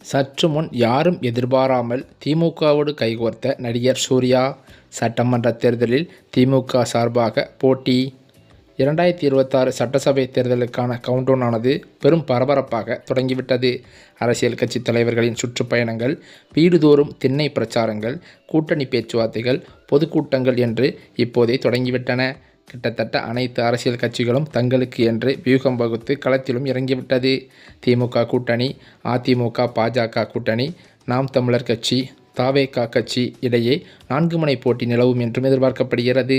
சற்று முன் யாரும் எதிர்பாராமல் திமுகவோடு கைகோர்த்த நடிகர் சூர்யா சட்டமன்ற தேர்தலில் திமுக சார்பாக போட்டி. இரண்டாயிரத்தி இருபத்தாறு சட்டசபை தேர்தலுக்கான கவுண்டவுன் ஆனது பெரும் பரபரப்பாக தொடங்கிவிட்டது. அரசியல் கட்சி தலைவர்களின் சுற்றுப்பயணங்கள் வீடுதோறும் திண்ணை பிரச்சாரங்கள் கூட்டணி பேச்சுவார்த்தைகள் பொதுக்கூட்டங்கள் என்று இப்போதே தொடங்கிவிட்டன. கிட்டத்தட்ட அனைத்து அரசியல் கட்சிகளும் தங்களுக்கு என்று வியூகம் வகுத்து களத்திலும் இறங்கிவிட்டது. திமுக கூட்டணி அதிமுக பாஜக கூட்டணி நாம் தமிழர் கட்சி தாவேகா கட்சி இடையே நான்கு முனை போட்டி நிலவும் என்றும் எதிர்பார்க்கப்படுகிறது.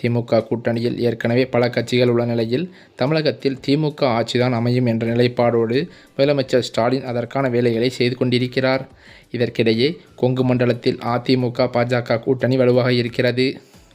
திமுக கூட்டணியில் ஏற்கனவே பல கட்சிகள் உள்ள நிலையில் தமிழகத்தில் திமுக ஆட்சிதான் அமையும் என்ற நிலைப்பாடோடு முதலமைச்சர் ஸ்டாலின் அதற்கான வேலைகளை செய்து கொண்டிருக்கிறார். இதற்கிடையே கொங்கு மண்டலத்தில் அதிமுக பாஜக கூட்டணி வலுவாக இருக்கிறது.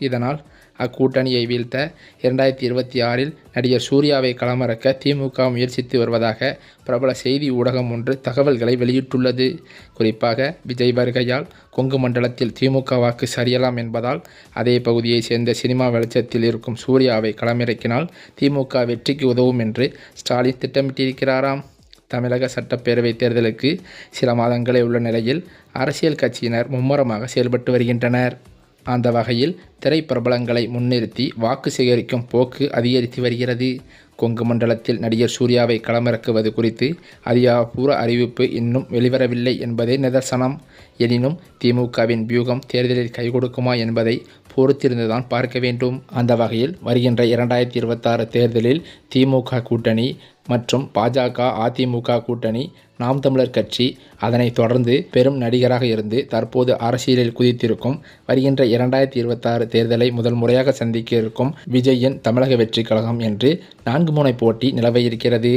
இதனால் அக்கூட்டணியை வீழ்த்த இரண்டாயிரத்தி இருபத்தி ஆறில் நடிகர் சூர்யாவை களமிறக்க திமுக முயற்சித்து வருவதாக பிரபல செய்தி ஊடகம் ஒன்று தகவல்களை வெளியிட்டுள்ளது. குறிப்பாக விஜய் வருகையால் கொங்கு மண்டலத்தில் திமுக வாக்கு சரியலாம் என்பதால் அதே பகுதியைச் சேர்ந்த சினிமா வெளிச்சத்தில் இருக்கும் சூர்யாவை களமிறக்கினால் திமுக வெற்றிக்கு உதவும் என்று ஸ்டாலின் திட்டமிட்டிருக்கிறாராம். தமிழக சட்டப்பேரவைத் தேர்தலுக்கு சில மாதங்களே உள்ள நிலையில் அரசியல் கட்சியினர் மும்முரமாக செயல்பட்டு வருகின்றனர். அந்த வகையில் திரைப்பிரபலங்களை முன்னிறுத்தி வாக்கு சேகரிக்கும் போக்கு அதிகரித்து வருகிறது. கொங்கு மண்டலத்தில் நடிகர் சூர்யாவை களமிறக்குவது குறித்து அதிகாரப்பூர்வ அறிவிப்பு இன்னும் வெளிவரவில்லை என்பதே நிதர்சனம். எனினும் திமுகவின் வியூகம் தேர்தலில் கை கொடுக்குமா என்பதை பொறுத்திருந்துதான் பார்க்க வேண்டும். அந்த வகையில் வருகின்ற இரண்டாயிரத்தி இருபத்தாறு தேர்தலில் திமுக கூட்டணி மற்றும் பாஜக அதிமுக கூட்டணி நாம் தமிழர் கட்சி அதனை தொடர்ந்து பெரும் நடிகராக இருந்து தற்போது அரசியலில் குதித்திருக்கும். வருகின்ற இரண்டாயிரத்தி இருபத்தாறு தேர்தலை முதல் முறையாக சந்திக்க இருக்கும் விஜயின் தமிழக வெற்றி கழகம் என்று நான்கு முனை போட்டி நிலவ இருக்கிறது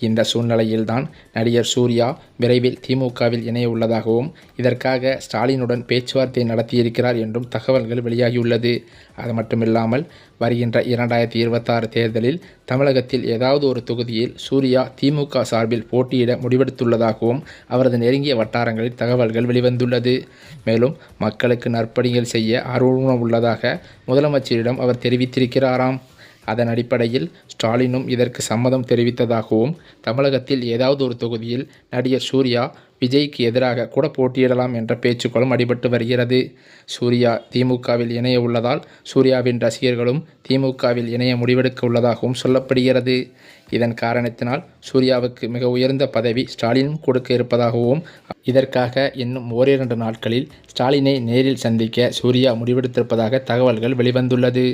இந்த சூழ்நிலையில்தான் நடிகர் சூர்யா விரைவில் திமுகவில் இணைய உள்ளதாகவும் இதற்காக ஸ்டாலினுடன் பேச்சுவார்த்தை நடத்தியிருக்கிறார் என்றும் தகவல்கள் வெளியாகியுள்ளது. அது மட்டுமில்லாமல் வருகின்ற இரண்டாயிரத்தி இருபத்தாறு தேர்தலில் தமிழகத்தில் ஏதாவது ஒரு தொகுதியில் சூர்யா திமுக சார்பில் போட்டியிட முடிவெடுத்துள்ளதாகவும் அவரது நெருங்கிய வட்டாரங்களில் தகவல்கள் வெளிவந்துள்ளது. மேலும் மக்களுக்கு நற்பணிகள் செய்ய ஆர்வம் உள்ளதாக முதலமைச்சரிடம் அவர் தெரிவித்திருக்கிறாராம். அதன் அடிப்படையில் ஸ்டாலினும் இதற்கு சம்மதம் தெரிவித்ததாகவும் தமிழகத்தில் ஏதாவது ஒரு தொகுதியில் நடிகர் சூர்யா விஜய்க்கு எதிராக கூட போட்டியிடலாம் என்ற பேச்சுக்களும் அடிபட்டு வருகிறது. சூர்யா திமுகவில் இணைய உள்ளதால் சூர்யாவின் ரசிகர்களும் திமுகவில் இணைய முடிவெடுக்க உள்ளதாகவும் சொல்லப்படுகிறது. இதன் காரணத்தினால் சூர்யாவுக்கு மிக உயர்ந்த பதவி ஸ்டாலினும் கொடுக்க இருப்பதாகவும் இதற்காக இன்னும் ஓரிரண்டு நாட்களில் ஸ்டாலினை நேரில் சந்திக்க சூர்யா முடிவெடுத்திருப்பதாக தகவல்கள் வெளிவந்துள்ளது.